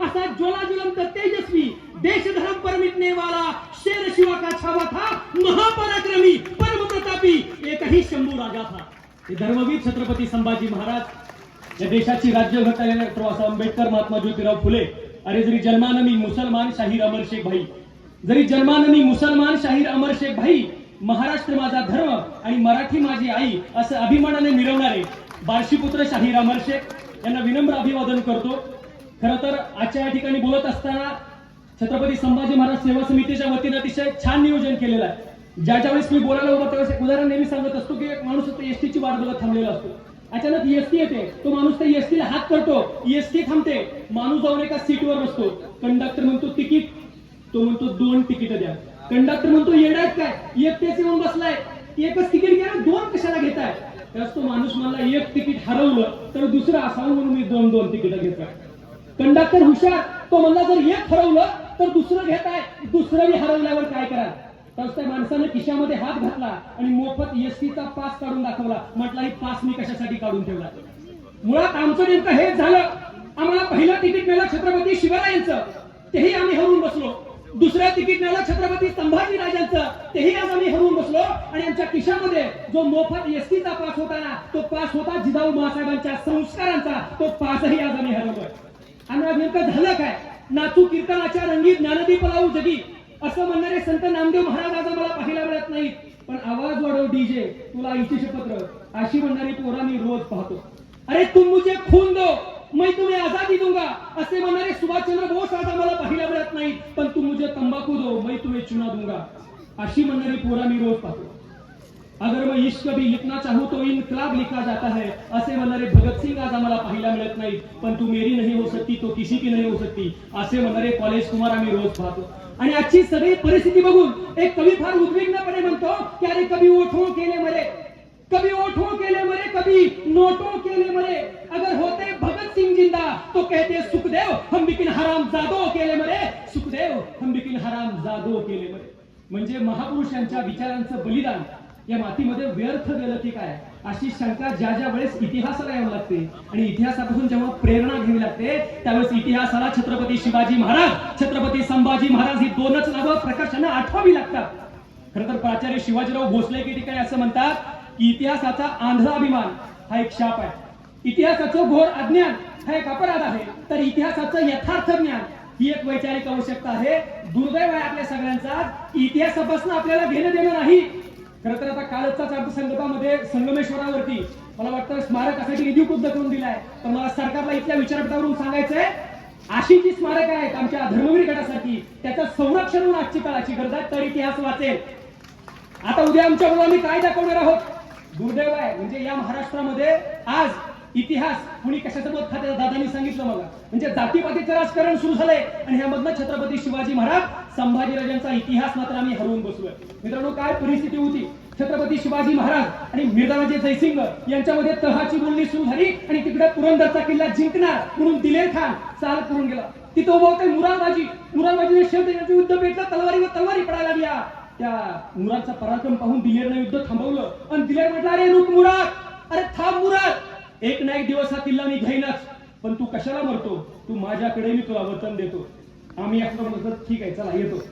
असा ज्वला ज्वलंत तेजस्वी देश धर्म वाला शेर शिवा का छावा था महापराक्रमी परम प्रतापी एकही शंभू राजा था हे धर्मवीर छत्रपती संभाजी महाराज या देशाची राज्यघटना डॉक्टर बाबासाहेब आंबेडकर महात्मा ज्योतिराव फुले. अरे जरी जन्मानं मी मुसलमान शाहीर अमर शेख भाई. जरी जन्मानं मी मुसलमान शाहीर अमर शेख भाई महाराष्ट्र माझा धर्म आणि मराठी माझी आई असं अभिमानाने मिरवणारे बार्शीपुत्र शाहीर अमर शेख यांना विनम्र अभिवादन करतो. खर तर आजच्या या ठिकाणी बोलत असताना छत्रपती संभाजी महाराज सेवा समितीच्या वतीनं अतिशय छान नियोजन केलेलं आहे. ज्या ज्या वेळेस मी बोलायला उभं त्यावेळेस एक उदाहरण नेहमी सांगत असतो की एक माणूस एसटीची वाट बघत थांबलेला असतो. अचानक एसटी येते. तो माणूस त्या एसटीला हात करतो. एसटी थांबते. माणूस जाऊन एका सीटवर बसतो. कंडक्टर म्हणतो तिकीट. तो म्हणतो दोन तिकीट द्या. कंडक्टर म्हणतो येणार काय? एकटेच येऊन बसलाय. एकच तिकीट घ्या दोन कशाला घेताय? त्यास तो माणूस मला एक तिकीट हरवलं तर दुसरं असावं म्हणून मी दोन दोन तिकीट घेतोय कंडक्टर हुशार तो म्हणला जर एक हरवलं तर दुसरं घेताय दुसरं मी हरवल्यावर काय करा तर त्या माणसानं खिशामध्ये हात घातला आणि मोफत एसटीचा पास काढून दाखवला. म्हटला ही पास मी कशासाठी काढून ठेवला मुळात आमचं नेमकं हेच झालं. आम्हाला पहिलं तिकीट मिळालं छत्रपती शिवरायांचं. तेही आम्ही हरवून बसलो. दुसऱ्या तिकीट मिळालं छत्रपती संभाजी राजांचं तेही आज आम्ही हरवून बसलो आणि आमच्या खिशामध्ये जो मोफत एसटीचा पास होता ना तो पास होता जिजाऊ महासाहेबांच्या संस्कारांचा. तो पासही आज आम्ही हरवलोय आणि नेमकं झालं काय? नाचू कीर्तनाच्या रंगी ज्ञानदीप लावू जगी. असं म्हणणारे संत नामदेव महाराज आज मला पाहायला मिळत नाहीत. पण आवाज वाढव डीजे तुला आईचे पत्र. अशी म्हणणारी पोरा मी रोज पाहतो. अरे तुम मुझे खून दो मैं तुम्हें आजादी दूंगा. असे म्हणणारे सुभाषचंद्र बोस आज आम्हाला पाहायला मिळत नाहीत. पण तू मुझे तंबाखू दो मैं तुम्हें चुना दूंगा. अशी म्हणणारी पोरा मी रोज पाहतो. अगर मैं इश्क भी लिखना चाहूं तो इनकलाब लिखा जाता है। असे म्हणणारे भगत सिंग आज आम्हाला पाहायला मिळत नाही पण तू मेरी नाही हो सकती तो किसी की नाही हो सकती असे म्हणणारे कॉलेज कुमार आम्ही रोज पाहतो. आणि आजची सगळी परिस्थिती बघून एक कवी फार उद्विग्नपणे म्हणतो की अरे कभी ओठो केले मरे कभी ओठो केले मरे कभी नोटो केले मरे अगर होते भगत सिंह जिंदा तो कहते सुखदेव हम बिकिन हराम जादो केले मरे सुखदेव हम बिकिन हराम जादो केले मरे. म्हणजे महापुरुषांच्या विचारांचं बलिदान या मातीमध्ये व्यर्थ गेलं की काय? अशी शंका ज्या ज्या वेळेस इतिहासाला यावं लागते. आणि इतिहासापासून जेव्हा प्रेरणा घ्यावी लागते त्यावेळेस इतिहासाला छत्रपती शिवाजी महाराज छत्रपती संभाजी महाराज ही दोनच नावं प्रकर्षानं आठवावी लागतात. खरं तर प्राचार्य शिवाजीराव भोसले की ठिकाणी असं म्हणतात की इतिहासाचा आंध्र अभिमान हा एक शाप आहे. इतिहासाचं घोर अज्ञान हा एक अपराध आहे. तर इतिहासाचं यथार्थ ज्ञान ही एक वैचारिक आवश्यकता आहे. दुर्दैव आहे आपल्या सगळ्यांचा. इतिहासापासून आपल्याला घेणं देणं नाही. खरं तर आता कालचाच अर्थसंकल्पामध्ये संगमेश्वरावरती मला वाटतं स्मारकासाठी निधी उपलब्ध करून दिलाय. तर मला सरकारला इथल्या विचारपीठावरून सांगायचंय अशी जी स्मारक आहेत आमच्या धर्मवीर गटासाठी त्याचं संरक्षण होऊन आजची काळाची गरज आहे तर इतिहास वाचेल. आता उद्या आमच्या मुलांनी काय दाखवणार आहोत. दुर्दैव आहे. म्हणजे या महाराष्ट्रामध्ये आज इतिहास कुणी कशासोबत मत दादानी सांगितलं मला. म्हणजे जातीपातीचं राजकारण सुरू झालंय आणि ह्यामधनं छत्रपती शिवाजी महाराज संभाजीराजांचा इतिहास मात्र आम्ही हरवून बसलोय. मित्रांनो काय परिस्थिती होती? छत्रपती शिवाजी महाराज आणि मिर्दाराजे जयसिंग यांच्यामध्ये तहाची बोलणी सुरू झाली आणि तिकडे पुरंदरचा किल्ला जिंकणार म्हणून दिलेर खान चाल करून गेला. तिथं उभा होते मुरादबाजी. मुरादबाजीने शेवटी त्यांचं युद्ध पेटलं. तलवारीवर तलवारी पडायला लागल्या. त्या मुरादचा पराक्रम पाहून दिलेरनं युद्ध थांबवलं. आणि दिलेर म्हटलं अरे रुक मुराद! अरे थांब मुराद! एक ना एक दिवस हा किल्ला मी घेईनच. पण तू कशाला मरतो? तू माझ्याकडे मी तुला वचन देतो. आम्ही असं म्हणतो ठीक आहे चला येतो.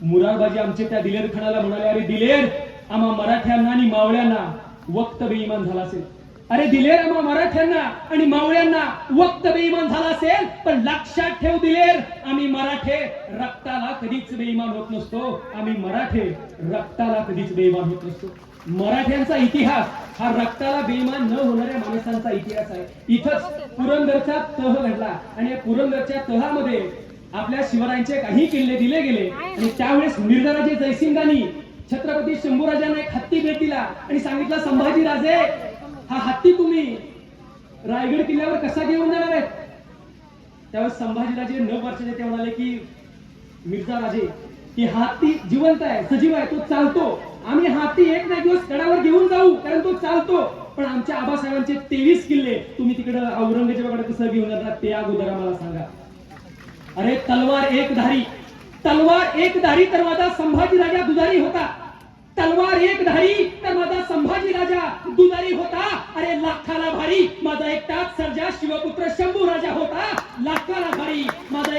मुरारबाजी आमचे त्या दिलेर खानाला म्हणाले अरे दिलेर आम्हा मराठ्यांना आणि मावळ्यांना वक्त बेईमान झाला असेल. अरे दिलेर आम्हा मराठ्यांना आणि मावळ्यांना वक्त बेईमान झाला असेल पण लक्षात ठेव दिलेर आम्ही मराठे रक्ताला कधीच बेईमान होत नसतो. आम्ही मराठे रक्ताला कधीच बेईमान होत नसतो. मराठ्यांचा इतिहास हा रक्ताला बेईमान न होणाऱ्या माणसांचा इतिहास आहे. इथंच पुरंदरचा तह घडला आणि या पुरंदरच्या तहामध्ये आपल्या शिवरायांचे काही किल्ले दिले गेले. आणि त्यावेळेस मिर्जाराजे जयसिंगांनी छत्रपती शंभूराजांना एक हत्ती भेट दिला आणि सांगितलं संभाजी राजे हा हत्ती तुम्ही रायगड किल्ल्यावर कसा घेऊन जाणार आहेत? त्यावेळेस संभाजीराजे न वर्षाचे ते म्हणाले की मिर्झा राजे की हत्ती जिवंत आहे सजीव आहे तो चालतो. आम्ही हाती एक ना दिवस गडावर घेऊन जाऊ कारण तो चालतो. पण आमच्या आबासाहेबांचे तेवीस किल्ले तुम्ही तिकडे औरंगजेबाकडे कसं घेऊन जाणार ते अगोदर आम्हाला सांगा. अरे तलवार एक धारी. तलवार एक धारी तर माझा संभाजी राजा दुधारी होता. तलवार एक धारी तर माझा संभाजी राजा दुधारी होता. अरे लाखाला भारी. माझा एकटाच सर्जा शिवपुत्र शंभू राजा होता. लाखाला भारी. माझा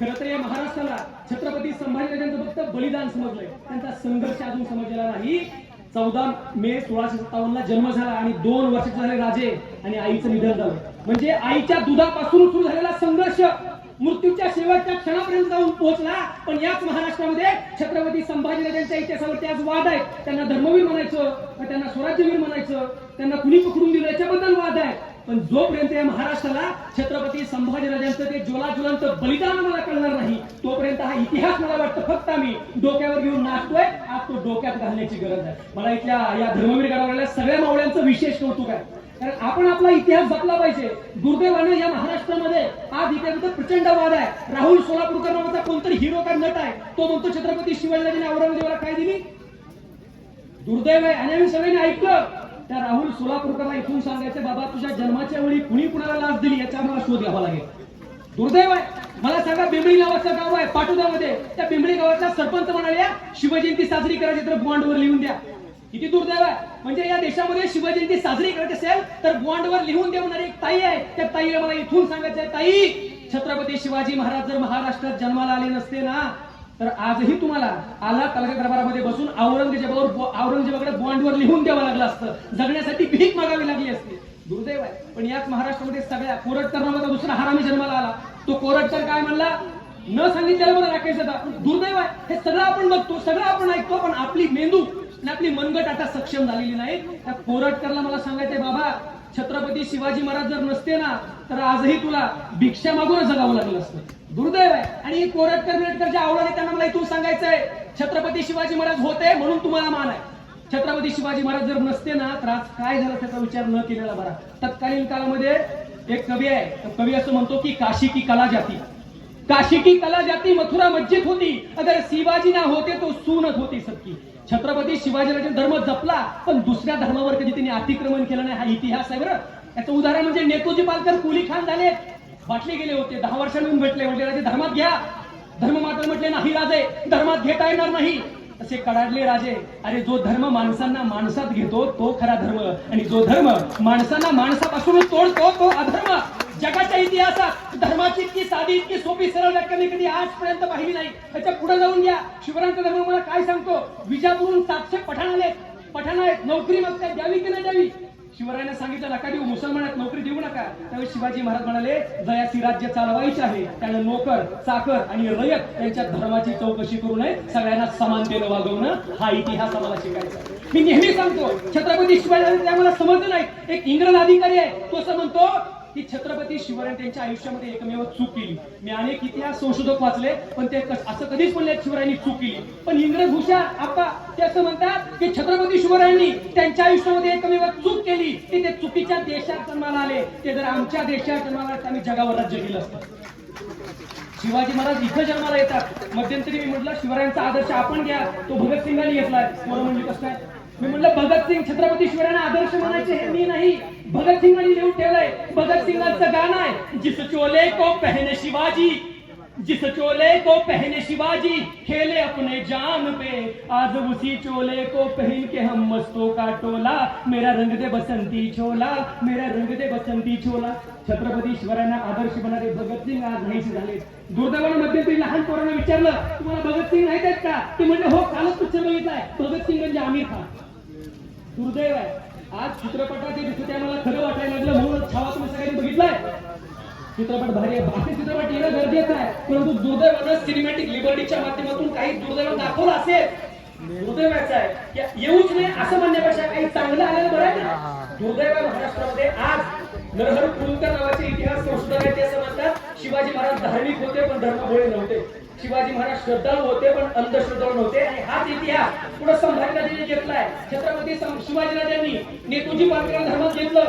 खरं तर या महाराष्ट्राला छत्रपती संभाजीराजांचं फक्त बलिदान समजलंय. त्यांचा संघर्ष अजून समजलेला नाही. चौदा मे सोळाशे सत्तावन्न ला जन्म झाला आणि दोन वर्षाचे झाले राजे आणि आईचं निधन झालं. म्हणजे आईच्या दुधापासून सुरू झालेला संघर्ष मृत्यूच्या शेवटच्या क्षणापर्यंत जाऊन पोहोचला. पण याच महाराष्ट्रामध्ये छत्रपती संभाजीनगरच्या इतिहासावरती आज वाद आहेत त्यांना धर्मवीर म्हणायचं त्यांना स्वराज्यवीर म्हणायचं त्यांना कुणी पकडून दिलं याच्याबद्दल वाद आहे. पण जोपर्यंत या महाराष्ट्राला छत्रपती संभाजीराजांचं ते ज्वलाज्वलांत बलिदान मला कळणार नाही तोपर्यंत हा इतिहास मला वाटतं फक्त आम्ही डोक्यावर घेऊन नाचतोय. आज तो डोक्यात घालण्याची गरज आहे. मला इथल्या या धर्मवीर गडावरल्या सगळ्या मावळ्यांचं विशेष कौतुक आहे. कारण आपण आपला इतिहास जपला पाहिजे. दुर्दैवाने या महाराष्ट्रामध्ये आज इतिहासाचा प्रचंड वाद आहे. राहुल सोलापूरकर नावाचा कोणतरी हिरो का नट आहे? तो म्हणतो छत्रपती शिवाजीराजांनी औरंगजेबाला काय दिली? दुर्दैव आहे. आणि आम्ही सगळ्यांनी ऐकलं. त्या राहुल सोलापूरकरला इथून सांगायचं बाबा तुझ्या जन्माच्या वेळी कुणी कुणाला लाच दिली? याचा मला शोध घ्यावा लागेल. दुर्दैव आहे. मला सांगा बिंबळी नावाचं गाव आहे पाटोद्यामध्ये त्या बिंबळी गावातला सरपंच म्हणाले शिवजयंती साजरी करायची तर बॉन्डवर लिहून द्या. किती दुर्दैव आहे म्हणजे या देशामध्ये शिवजयंती साजरी करायची असेल तर बॉन्डवर लिहून देवणारी एक ताई आहे. त्या ताईला मला इथून सांगायचं आहे ताई छत्रपती शिवाजी महाराज जर महाराष्ट्रात जन्माला आले नसते ना तर आजही तुम्हाला आला तालुका दरबारामध्ये बसून औरंगजेबावर औरंगजेबाकडे बॉन्डवर लिहून द्यावं लागलं असतं. जगण्यासाठी भीक मागावी लागली असती. दुर्दैव आहे. पण याच महाराष्ट्रामध्ये सगळ्या कोरटकर नावाचा दुसरा हरामी जन्माला आला. तो कोरटकर काय म्हणला? न सांगितलेलं मला राखायचं दुर्दैव आहे. हे सगळं आपण बघतो सगळं आपण ऐकतो पण आपली मेंदू आणि आपली मनगट आता सक्षम झालेली नाही. त्या कोरटकरला मला सांगायचंय बाबा छत्रपती शिवाजी महाराज जर नसते ना तर आजही तुला भिक्षा मागूनच जगावं लागलं असतं. दुर्दैव आहे. आणि कोरटकर बिरटकरच्या आवडाने त्यांना मला इथून सांगायचंय छत्रपती शिवाजी महाराज होते म्हणून तुम्हाला मान आहे. छत्रपती शिवाजी महाराज जर नसते ना तर आज काय झालं त्याचा विचार न केलेला बरा. तत्कालीन काळामध्ये एक कवी आहे. कवी असं म्हणतो की काशी की कला जाती. काशी की कला जाती मथुरा मस्जिद होती. अगर शिवाजी ना होते तो सूनत होती सबकी छत्रपती शिवाजीराजे धर्म जपला पण दुसऱ्या धर्मावर कधी त्यांनी अतिक्रमण केलं नाही हा इतिहास आहे बरं. याचं उदाहरण म्हणजे नेतोजी पालकर कुली खान झाले. बाटले गेले होते दहा वर्षांहून भेटले म्हणजे राजे धर्मात घ्या. धर्म मात्र म्हटले नाही राजे. धर्मात घेता येणार नाही. असे कडाडले राजे. अरे जो धर्म माणसांना माणसात घेतो तो खरा धर्म. आणि जो धर्म माणसांना माणसापासून तोडतो तो अधर्म. जगाच्या इतिहासात धर्माची इतकी साधी इतकी सोपी सरळ व्याख्या मी कधी आजपर्यंत पाहिली नाही. त्याच्या पुढे जाऊन घ्या शिवरायांचा धर्म मला काय सांगतो? विजापूरून सातशे पठाण आले पठाण आहेत. नोकरी मग काय द्यावी की नाही द्यावी? शिवरायाने सांगितलं नका देऊ. मुसलमानात नोकरी देऊ नका. त्यावेळी शिवाजी महाराज म्हणाले जयासी राज्य चालवायचे आहे. त्याने नोकर चाकर आणि रयत यांच्या धर्माची चौकशी करू नये. सगळ्यांना समानतेनं वागवणं हा इतिहास आम्हाला शिकायचा मी नेहमी सांगतो छत्रपती शिवाजी ते आम्हाला समजलं नाही. एक इंग्रज अधिकारी आहे. तो असं म्हणतो की छत्रपती शिवरायांनी त्यांच्या आयुष्यामध्ये एकमेव चूक केली. मी अनेक इतिहास संशोधक वाचले पण ते कस- असं कधीच म्हणले शिवरायांनी चूक केली. पण इंग्रज हुशार आपा ते असं म्हणतात की छत्रपती शिवरायांनी त्यांच्या आयुष्यामध्ये एकमेव चूक केली की ते चुकीच्या देशात जन्माला आले. ते जर आमच्या देशात जन्माला आले आम्ही जगावर राज्य केलं असतं. शिवाजी महाराज इथं जन्माला येतात. मध्यंतरी मी म्हटलं शिवरायांचा आदर्श आपण घ्या. तो भगतसिंगांनी घेतलाय. पोरं म्हणली कसं काय? मी म्हटलं भगतसिंग छत्रपती शिवरायांना आदर्श म्हणायचे हे मी नाही. भगतसिंगांनी लिहून ठेवलंय. भगतसिंगांचं गाणं आहे. जिस चोले को पहने शिवाजी जिस चोले को पहने शिवाजी खेले अपने जान पे. आज उसी चोले को पहन के हम मस्तों का टोला. मेरा रंग दे बसंती छोला मेरा रंग दे बसंती छोला. छत्रपती शिवरायांना आदर्श बनणारे भगतसिंग आज नाहीसे झाले. दुर्दैवानं मध्यंतरी लहान पोरांना विचारलं तुम्हाला भगतसिंग माहीत आहेत का? ते म्हणले हो कालच पिक्चर बघितलाय भगतसिंग म्हणजे आमिर खान. दुर्दैव आहे. आज चित्रपटात दिसत आहे मला खरं वाटायला लागलं. म्हणून छावा तुम्ही सगळ्यांनी बघितलाय. चित्रपट भारी आहे बाकी चित्रपट येणं गरजेचं आहे. परंतु दुर्दैवानं सिनेमॅटिक लिबर्टीच्या माध्यमातून काही दुर्दैव दाखवलं असेल. दुर्दैवाचं आहे. येऊच नाही असं म्हणण्यापेक्षा काही चांगलं आलेलं बरं आहे ना. दुर्दैव महाराष्ट्रामध्ये. आज नरहर कुलकर नावाचे इतिहास संशोधक आहेत ते असं म्हणतात. शिवाजी महाराज धार्मिक होते पण धर्मभोळे नव्हते. शिवाजी महाराज श्रद्धाळू होते पण अंधश्रद्धाळू नव्हते. आणि हाच इतिहास पुढे संभाजीराजांनी घेतलाय. छत्रपती सं- त्यांनी नेतुजी पालकर धर्मात घेतलं.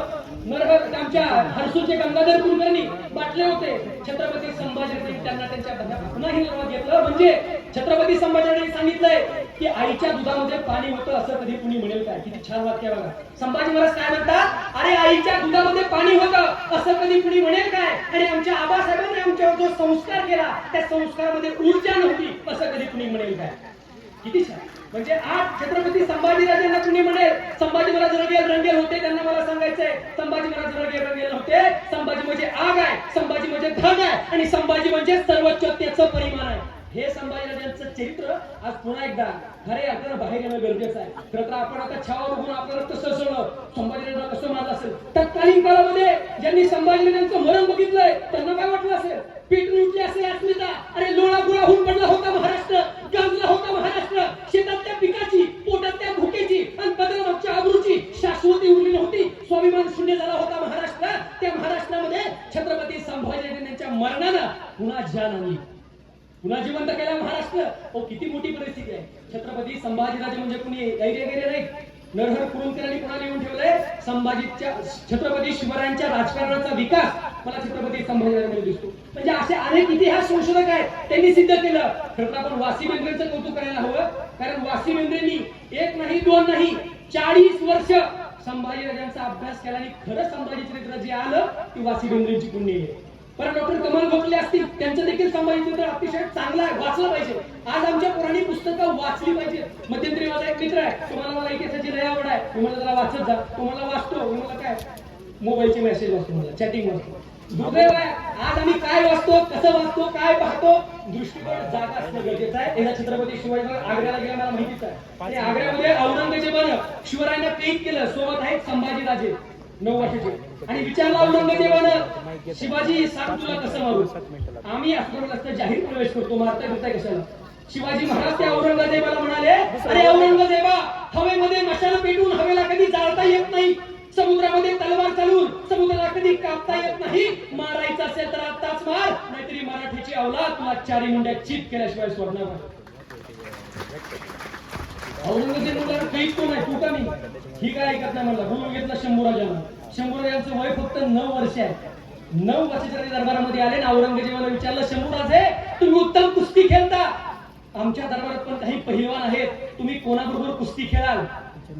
नरहर आमच्या हरसूचे गंगाधर कुलकर्णी बाटले होते. छत्रपती संभाजी त्यांना त्यांच्या पुन्हाही घेतलं. म्हणजे छत्रपती संभाजी सांगितलंय की आईच्या दुधामध्ये पाणी होतं असं कधी कुणी म्हणेल काय? किती छान वाक्य बघा. संभाजी महाराज काय म्हणतात? अरे आईच्या दुधामध्ये पाणी होतं असं कधी कुणी म्हणेल काय? आणि आमच्या आबासाहेबांनी आमच्यावर जो संस्कार केला त्या संस्कारामध्ये ऊर्जा नव्हती असं कधी कुणी म्हणेल काय? किती छान. म्हणजे आज छत्रपती संभाजीराजांना कुणी म्हणे संभाजी महाराज रंगेल रंगेल होते त्यांना मला सांगायचंय. संभाजी महाराज रंगेल रंगेल होते. संभाजी म्हणजे आग आहे संभाजी म्हणजे धन आहे आणि संभाजी म्हणजे सर्वोच्चतेचं परिमाण आहे. हे संभाजीराजांचं चरित्र आज पुन्हा एकदा खरे अर्थानं बाहेर येणं गरजेचं आहे. खरं तर आपण आता छावा बघून आपलं रक्त संभाजी संभाजीराजांना कसं मारलं असेल? तत्कालीन काळामध्ये ज्यांनी संभाजीराजांचं मरण बघितलंय त्यांना काय वाटलं असेल? पीठ उठली असेल अस्मिता अरे लोळा गुळा होऊन पडला होता महाराष्ट्र गाजला होता महाराष्ट्र. जान आणली पुन्हा जिवंत केला महाराष्ट्र. हो किती मोठी परिस्थिती आहे. छत्रपती संभाजीराजे म्हणजे कुणी? ऐरे गेले नाही. नरहर कुरुंकरांनी पुन्हा लिहून ठेवलंय संभाजीच्या छत्रपती शिवरायांच्या राजकारणाचा विकास मला छत्रपती संभाजीराजांमध्ये दिसतो. म्हणजे असे अनेक इतिहास संशोधक आहेत त्यांनी सिद्ध केलं. खरं तर आपण वासी बेंद्रेचं कौतुक करायला हवं. कारण वासी मेंद्रेंनी एक नाही दोन नाही चाळीस वर्ष संभाजीराजांचा अभ्यास केला आणि खरं संभाजी चरित्र जे आलं ती वासी मेंद्रेंची पुण्य आहे. पण डॉक्टर कमल गोखले असतील त्यांचं देखील संभाजी चरित्र अतिशय चांगलं आहे वाचलं पाहिजे. आज आमच्या पुराणी पुस्तकं वाचली पाहिजे. मध्यंतरी माझा एक मित्र आहे तुम्हाला मला इतिहासाची लय आवड आहे. तुम्हाला जरा वाचत जा. तुम्हाला वाचतो तुम्हाला काय? मोबाईलचे मेसेज वाचतो मला चॅटिंग वाचतो. दुर्दैव आहे आज आम्ही काय वाचतो कसं वाचतो काय पाहतो? दृष्टिकोन जागा असणं गरजेचं आहे. एकदा छत्रपती शिवाजी आग्र्याला गेला मला माहितीच आहे. आणि आग्र्यामध्ये औरंगजेबानं शिवरायांना कैद केलं सोबत आहेत संभाजीराजे नऊ वर्षाचे. आणि विचारला औरंगजेबानं शिवाजी सांग तुला कसं मारू आम्ही असं जाहीर प्रवेश करतो मारता बिरता कशाला? शिवाजी महाराज त्या औरंगजेबाला म्हणाले अरे औरंगजेबा हवेमध्ये मशाल पेटून हवेला कधी जाळता येत नाही? समुद्रामध्ये तलवार चालून समुद्राला कधी कापता येत नाही? मारायचं असेल तर आत्ताच मार नाहीतरी मराठीची अवलाद तुला चारी मुंड्या चित केल्याशिवाय सोडणार औरंगजेब मुलाला कैद कोण आहे तू का मी ही काय ऐकत नाही म्हणला. बोलून घेतला शंभूराजांना. शंभूराजांचं वय फक्त नऊ वर्ष आहे. नऊ वर्षाच्या दरबारामध्ये आले ना औरंगजेबाला विचारलं शंभूराजे तुम्ही उत्तम कुस्ती खेळता. आमच्या दरबारात पण काही पहिलवान आहेत. तुम्ही कोणाबरोबर कुस्ती खेळाल?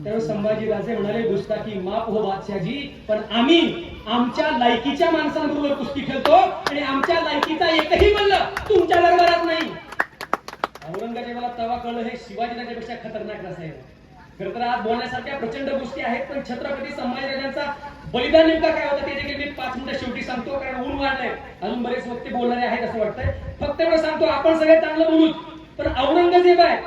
त्यावेळेस संभाजी राजे म्हणाले गुस्ताकी माफ हो बादशाहजी पण आम्ही आमच्या लायकीच्या माणसांबरोबर कुस्ती खेळतो आणि आमच्या लायकीचा एकही मल्ल तुमच्या दरबारात नाही. औरंगजेबाला तवा कळलं हे शिवाजीराजापेक्षा खतरनाक रसायन खरं तर आज बोलण्यासारख्या प्रचंड गोष्टी आहेत पण छत्रपती संभाजीराजांचा बलिदान नेमका काय होता ते देखील मी पाच मिनिटं शेवटी सांगतो कारण ऊन वाढलंय. अजून बरेच वक्ते बोलणारे आहेत असं वाटतंय. फक्त एवढं सांगतो आपण सगळे चांगलं बोलू पण औरंगजेब आहे.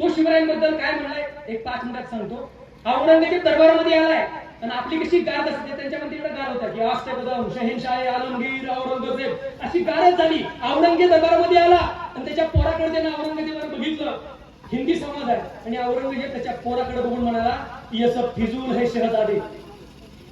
तो शिवरायांबद्दल काय म्हणलाय एक पाच मिनिटात सांगतो. औरंगजेब दरबारामध्ये आलाय आणि आपली कशी गार्ड असते त्यांच्यामध्ये एवढं गार होता की आज कदम शहेनशाह आलमगीर औरंगजेब अशी गारच झाली. औरंगजेब दरबारामध्ये आला आणि त्याच्या पोराकडे त्यानं औरंगजेबानं बघितलं. हिंदी समाज आहे. आणि औरंगजेब त्याच्या पोराकडे बघून म्हणाला यस फिजूल हे शहजादे.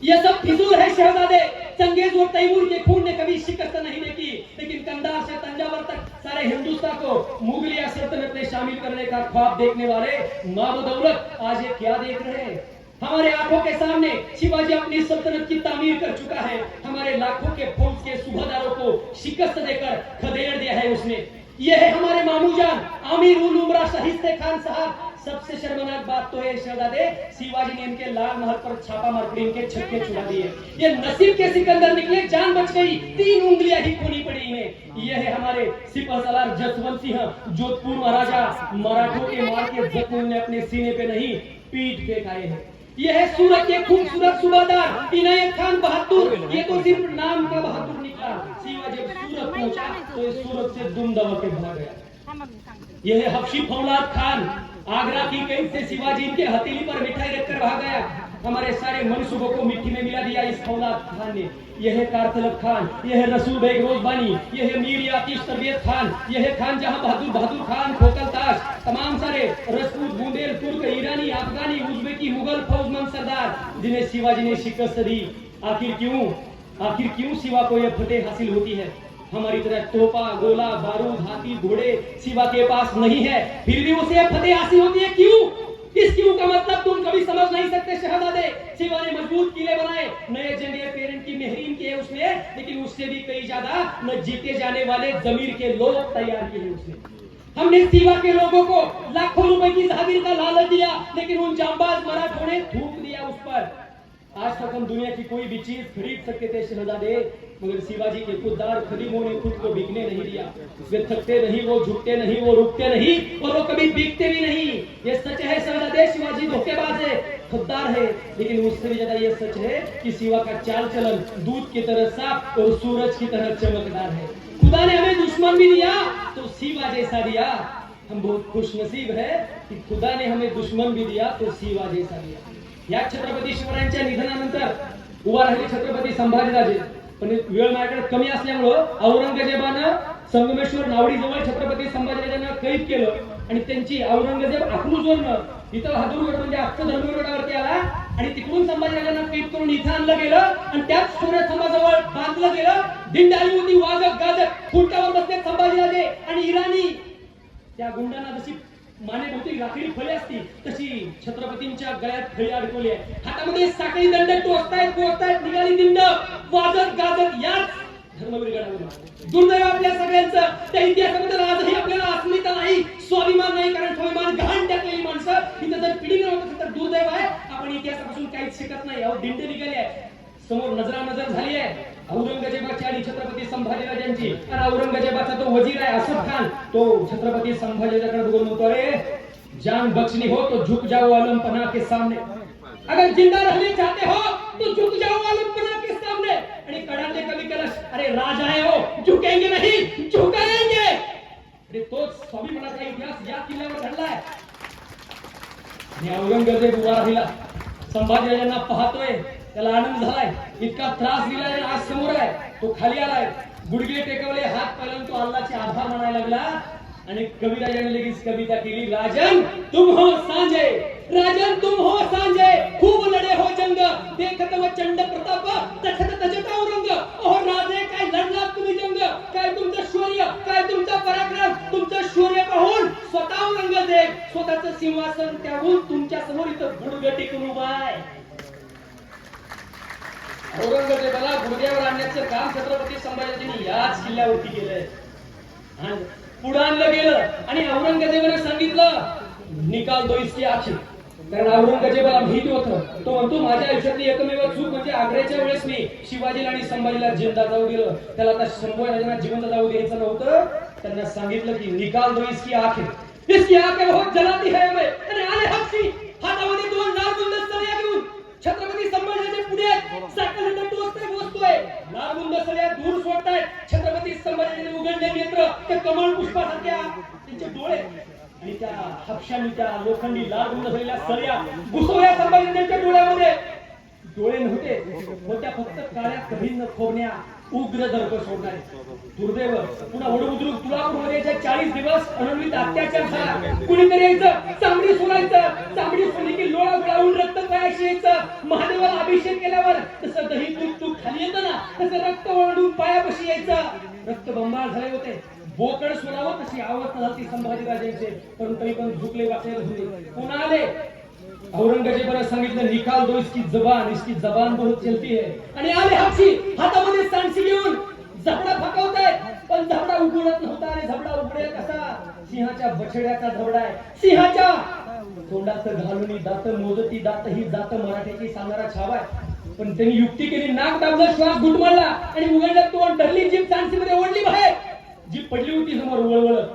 ये सब फिजूल है शहजादे. चंगेज और तैमूर के खून ने कभी शिकस्त नहीं देखी. लेकिन कंधार से तंजावर तक सारे हिंदुस्तान को मुगलिया सल्तनत में शामिल करने का ख्वाब देखने वाले माँ बदौलत आज ये क्या देख रहे हैं? हमारे आंखों के सामने शिवाजी अपनी सल्तनत की तामीर कर चुका है. हमारे लाखों के फौज के सुबहदारों को शिकस्त देकर खदेड़ दिया है उसने। ये है हमारे मामू जान, आमिर उल उमरा शहीद खान साहब। सबसे शर्मनाक बात तो है, शहजादे, शिवाजी ने इनके लाल महल पर छापा मार इनके छक्के छुड़ा दिए। ये नसीब के सिकंदर निकले, जान बच गई, तीन उंगलियाँ ही खोनी पड़ी इन्हें। ये है हमारे सिपह सलार जसवंत सिंह, जोधपुर महाराजा। मराठों के मार के जख्म ने अपने सीने पे नहीं, पीठ पे खाए हैं। ये है सूरत के खूबसूरत सुबादार, इनायत खान बहादुर। ये तो सिर्फ़ नाम का बहादुर शिवा जब सूरत पहुँचा तो ये सूरत से दुम दबा के भाग गया ये है हफ्शी फौलाद खान, आगरा की कैद से शिवाजी इनके हथेली पर मिठाई रखकर भाग गया। हमारे सारे मनसूबों को मिट्टी में मिला दिया इस फौलाद खान। ने यह कारतलब खान यह रसूल बेग रोजबानी यह मीर याकीश तरबियत खान यह खान जहाँ बहादुर बहादुर खान खोकल ताज तमाम सारे राजपूत बुंदेल तुर्क ईरानी अफगानी उज्बेकी मुगल फौजमंद सरदार जिन्हें शिवाजी ने शिकस्त दी। आखिर क्यों? आखिर क्यों शिवा को यह फतेह हासिल होती है? हमारी तरह तोपा, गोला, बारूद, हाथी, घोड़े शिवा के पास नहीं है। फिर भी उसे फतेह हासिल होती है क्यों? इस क्यों का मतलब तुम कभी समझ नहीं सकते, शहजादे। शिवा ने मज़बूत किले बनाए, नए जंगे पेरेंट की मेहरीन किए उसने, लेकिन उससे भी कई ज़्यादा न जीते जाने वाले जमीर के लोग तैयार किए उसने। हमने सीवा के लोगों को लाखों रुपए की जागीर का लालच दिया, लेकिन उन जांबाज मराठों ने थूक दिया उस पर। आज तक हम दुनिया की कोई भी चीज़ खरीद सकते थे, शहजादे, मगर शिवाजी के खुददार खदीमों ने खुद को बिकने नहीं दिया। वे थकते नहीं, वो झुकते नहीं, वो रुकते नहीं, और वो कभी बिकते भी नहीं। ये सच है शहजादे, शिवाजी धोखेबाज है, खुददार है, लेकिन उससे भी ज़्यादा ये सच है कि शिवा का चाल चलन दूध की तरह साफ़ और सूरज की तरह चमकदार है। खुदा ने हमें दुश्मन भी दिया तो शिवा जैसा दिया। हम बहुत खुश नसीब है की खुदा ने हमें दुश्मन भी दिया तो शिवा जैसा दिया। या छत्रपती शिवरायांच्या निधनानंतर उभा राहिले छत्रपती संभाजीराजे पण वेळ माझ्याकडे कमी असल्यामुळं औरंगजेबानं संगमेश्वर नावडी जवळ छत्रपती संभाजीराजांना कैद केलं आणि त्यांची औरंगजेब अकलूजवरनं इथं हादूरगड म्हणजे आजचं धर्मगडावरती आला आणि तिकडून संभाजीराजांना कैद करून इथं आणलं गेलं आणि त्याच सूर्यस्तंभाजवळ बांधलं गेलं. दिंडाली होती वाजत गाजत खुंटावर बसले संभाजीराजे आणि इराणी. त्या गुंडांना जशी मानेभोवती राखडी फळे असती तशी छत्रपतींच्या गळ्यात फळी अडकवली आहे हातामध्ये साखळी दंड टोचतायत टोचतायत निघाली दिंड वाजत गाजत याच धर्मवीर गडावर दुर्दैव आपल्या सगळ्यांचं त्या इतिहासाबद्दल आजही आपल्याला अस्मिता नाही स्वाभिमान नाही कारण स्वाभिमान घाण टाकलेली माणसं इथं जर पिढी होत असेल तर दुर्दैव आहे. आपण इतिहासापासून काहीच शिकत नाही अहो दिंड निघाली आहे समोर नजरा नजर झाली आहे औरंगजेबाची आणि छत्रपती संभाजीराजांची आणि औरंगजेबाचा तो वजीर आहे असफ खान. तो छत्रपती संभाजीराजाकडे बघून होतो अरे जान बख्शनी हो तो झुक जाओ आलम पना के सामने. अगर जिंदा रहने चाहते हो तो झुक जाओ आलम पना के सामने. आणि कडाले कवी कलश अरे राजा है हो झुकेंगे नहीं झुकाएंगे. अरे तोच स्वाभिमानाचा इतिहास या किल्ल्यावर घडलाय आणि औरंगजेब उभा राहिला. संभाजीराजांना पाहतोय त्याला आनंद झालाय. इतका त्रास दिलाय आज समोर आहे. तो खाली आलाय. गुडगे टेकवले हात पालन तो अल्लाचे आभार मानायला लागला. आणि कविराजाने लगेच कविता केली राजन तुम हो सांजे राजन तुम हो सांजे खूप लढे हो जंग देखत व चंड प्रताप तखत तजत औरंग ओ राजे काय लढलात तुम्ही जंग काय तुमचं शौर्य काय तुमचा पराक्रम तुमचं शौर्य पाहून स्वतः औरंगजेब स्वतःचं सिंहासन त्याहून तुमच्यासमोर इथं गुडघ टेकून उभा आहे. औरंगजेबाला गुडघ्यावर आणण्याचं काम छत्रपती संभाजींनी याच किल्ल्यावरती केलंय. पुढं आणलं गेलं आणि औरंगजेबाने सांगितलं निकाल दो इसकी आखिर. कारण औरंगजेबाला माहिती होतं. तो म्हणतो माझ्या आयुष्यातली एकमेव चूक म्हणजे आग्र्याच्या वेळेस मी शिवाजीला आणि संभाजीला जिंदा जाऊ दिलं. त्याला आता संभाजीला जिवंत जाऊ द्यायचं नव्हतं. त्यांना सांगितलं की निकाल दो इसकी आखिर. इसकी आखिर बहुत जलाती है हमें अरे आले हपशी. हातामध्ये दोन लाल गुंड सळ्या घेऊन छत्रपती संभाजीच्या पुढे आहेत. टोचते टोचतोय लागून बसल्या दूर सोडतायत. छत्रपती संभाजीने उघडले नेत्र ते कमळ पुष्पासारख्या त्यांचे डोळे. आणि त्या हापशानी त्या लोखंडी लागून बसलेल्या झालेल्या सळ्या घुसवल्या त्यांच्या डोळ्यामध्ये. डोळे नव्हते. होत्या फक्त काळ्या कभिन्न खोबण्या उग्र दर्प सोडणारे दुर्दैव. पुन्हा वडुद्रुक तुळापूरमध्ये यायचा चाळीस दिवस अनन्वित अत्याचार झाला. कुणीतरी यायचं? चांबडी सोडायचं. चांबडी सोडली की लोळा गळावून रक्त पायाशी यायचं. महादेवाला अभिषेक केल्यावर तसं दही तूप तूप खाली येतं ना? तसं रक्त ओरडून पायापाशी यायचं. रक्त बंबाळ झाले होते. बोकड सोडावं तशी अवस्था झाली संभाजीराजांचे. पण तरी पण झुकले वाचले होते पुन्हा आले? औरंगजेबाने सांगितलं निकाल दो इसकी जबान इसकी जबान बहुत चलती है। आणि आले हापशी हातामध्ये सांडशी घेऊन झबडा फकवतायत पण झबडा उघडत नव्हता आणि झबडा उघडेल कसा? सिंहाच्या बछड्याचा झबडा आहे. सिंहाच्या तोंडात घालून दात मोजती दात ही जात मराठीची सांगणारा छावा आहे. पण त्यांनी युक्ती केली नाक दाबलं श्वास घुटमळला आणि उघडलं तोंड ठरली जीप सांडशी मध्ये ओढली बाहेर. जीप पडली होती समोर वळवळत.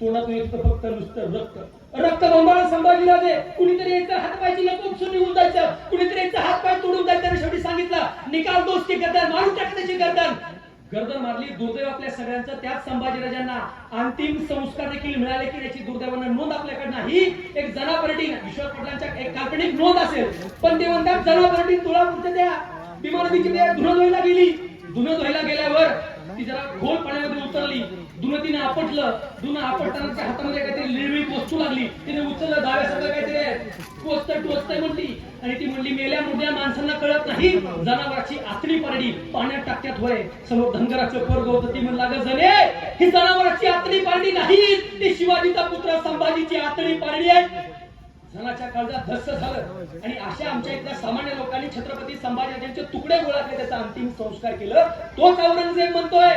तोंडातून येत फक्त नुसतं रक्त. रक्त बंबाळ संभाजीराजे कुणीतरी याचा हात पायची लपून निघून जायचं कुणीतरी याचा हात पाय तोडून जायचं शेवटी सांगितलं निकाल दोष की गर्दन मारून टाक त्याची गर्दन. गर्दन मारली दुर्दैव आपल्या सगळ्यांचं त्याच संभाजीराजांना अंतिम संस्कार देखील मिळाले की याची दुर्दैवानं नोंद आपल्याकडनं ही एक जनापर्टी विश्वास पटलांच्या एक काल्पनिक नोंद असेल. पण ते म्हणतात जनापर्टी तुळापूरच्या त्या द्या त्या धुणं धुवायला गेली. धुणं धुवायला गेल्यावर ती जरा खोल पाण्यामध्ये उतरली. धुणं तिने आपटलं. धुणं आपटताना त्या हातामध्ये काहीतरी लिळवी वस्तू लागली. तिने उचललं. दाव्यासारखं काहीतरी टोचतंय टोचतंय म्हणली. आणि ती म्हणली मेल्या मुद्या माणसांना कळत नाही. जनावराची आतडी पारडी पाण्यात टाकत्यात होय. समोर धनगराचं पोरग होतं. ती म्हणला ग जने ही जनावराची आतडी पारडी नाही. ती शिवाजीचा पुत्र संभाजीची आतडी पारडी आहे. जनाच्या काळजात धस्त झालं. आणि अशा आमच्या इथल्या सामान्य लोकांनी छत्रपती संभाजी तुकडे गोळा केले त्याचा अंतिम संस्कार केलं. तोच औरंगजेब म्हणतोय.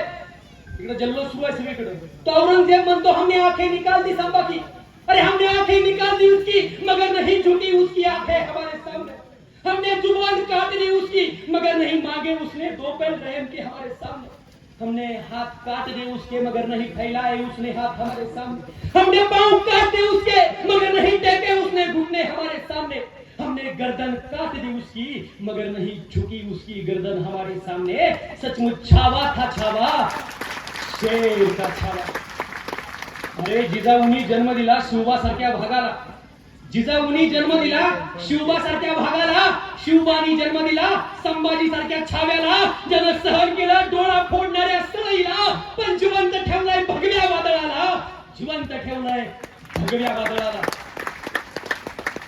इकडे जल्लोष सुरू आहे सगळीकडे. तो औरंगजेब म्हणतो हमने आंखें निकाल दी संभा की अरे हमने आंखें निकाल दी उसकी मगर नहीं झुकी उसकी आंखें हमारे सामने. हमने जुबान काट दी उसकी मगर नहीं मांगे उसने दो पैर रहम के हमारे सामने. हमने हाथ काट दे उसके मगर नहीं फैलाए उसने हाथ हमारे सामने। हमने पांव काट दे उसके मगर नहीं टेके उसने घुटने हमारे सामने। हमने गर्दन काट दी उसकी मगर नहीं झुकी उसकी गर्दन हमारे सामने। सचमुच छावा था छावा शेर का छावा। अरे जिजाऊनी जन्म दिला शिवबा सारख्या भागाला। जिजाऊनी जन्म दिला शिवबा सारख्या भागाला शिवबानी जन्म दिला संभाजी सारख्या छाव्याला जन सहन केला डोळा फोडणाऱ्या सळईला पण जिवंत ठेवलाय भगव्या वादळाला जिवंत ठेवलाय भगव्या वादळाला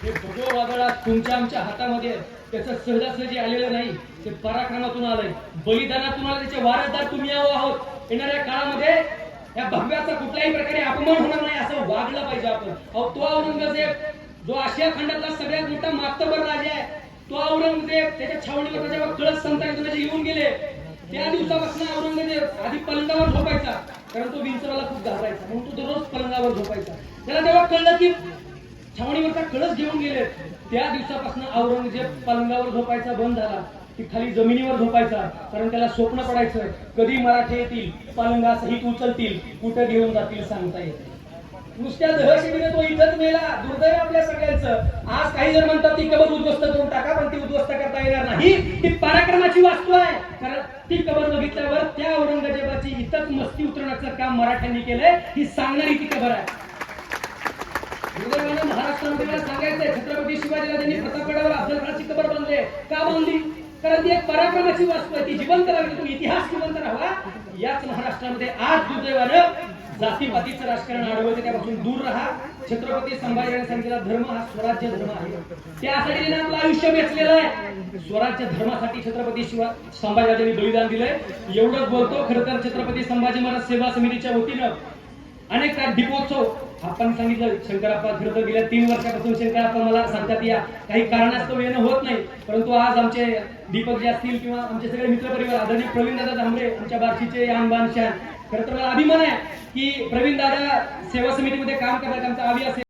हे भगव वादळा तुमच्या आमच्या हातामध्ये त्याच त्याचं सहजासहजी आलेलं नाही. ते पराक्रमातून आलंय. बलिदानातून आलं त्याचे वारसदार तुम्ही आहो आहोत. येणाऱ्या काळामध्ये या भगव्याचा कुठल्याही प्रकारे अपमान होणार नाही असं वागलं पाहिजे आपण. अहो तो औरंगजेब जो आशिया खंडातला सगळ्यात मोठा मातबर राजा आहे तो औरंगजेब त्याच्या छावणीवर जेव्हा कळस संतांचे येऊन गेले त्या दिवसापासून औरंगजेब आधी पलंगावर झोपायचा कारण तो विंचवाला खूप घाबरायचा. म्हणून तो दररोज पलंगावर झोपायचा. त्याला तेव्हा कळलं की छावणीवरचा कळस घेऊन गेले. त्या दिवसापासून औरंगजेब पलंगावर झोपायचा बंद झाला. की खाली जमिनीवर झोपायचा कारण त्याला स्वप्न पडायचं. कधी मराठे येतील पलंगासहित उचलतील कुठं घेऊन जातील सांगता येत नुसत्या दहशतीने तो इथंच मेला. दुर्दैव आपल्या सगळ्यांचं. आज काही जण म्हणतात ती कबर उद्ध्वस्त करून टाका पण ती उद्ध्वस्त करता येणार नाही. ती पराक्रमाची वास्तू आहे. कारण ती कबर बघितल्यावर त्या औरंगजेबाची इथंच मस्ती उतरवण्याचं काम मराठ्यांनी केलंय. ही सांगणारी ती कबर आहे. दुर्दैवानं महाराष्ट्रामध्ये सांगायचंय छत्रपती शिवाजीला त्यांनी प्रतापगडावर अफजल खानाची कबर बांधली का बांधली? कारण ती एक पराक्रमाची वास्तू आहे. ती जिवंत राहिली. तो इतिहास जिवंत राहावा. याच महाराष्ट्रामध्ये आज दुर्दैवानं जातीपातीचं राजकारण अडवते त्यापासून दूर राहा. छत्रपती संभाजीराजांनी सांगितलेला धर्म हा स्वराज्य धर्म आहे. त्यासाठी त्यांनी आपलं आयुष्य वेचलेलं आहे. स्वराज्य धर्मासाठी छत्रपती शिवा संभाजीराजांनी बलिदान दिलंय. एवढंच बोलतो खरं तर छत्रपती संभाजी महाराज सेवा समितीच्या वतीनं अनेक दीपोत्सव. आपण सांगितलं शंकराप्पा खरं तर गेल्या तीन वर्षापासून शंकराप्पा मला सांगतात या काही कारणास्तव येणं होत नाही. परंतु आज आमचे दीपक जे असतील किंवा आमचे सगळे मित्रपरिवार आदरणीय प्रवीण दादा धांबरे आमच्या बार्शीचे यान बानशान खरं तर मला अभिमान आहे की प्रवीण दादा सेवा समितीमध्ये काम करतात आमचा आवी असेल.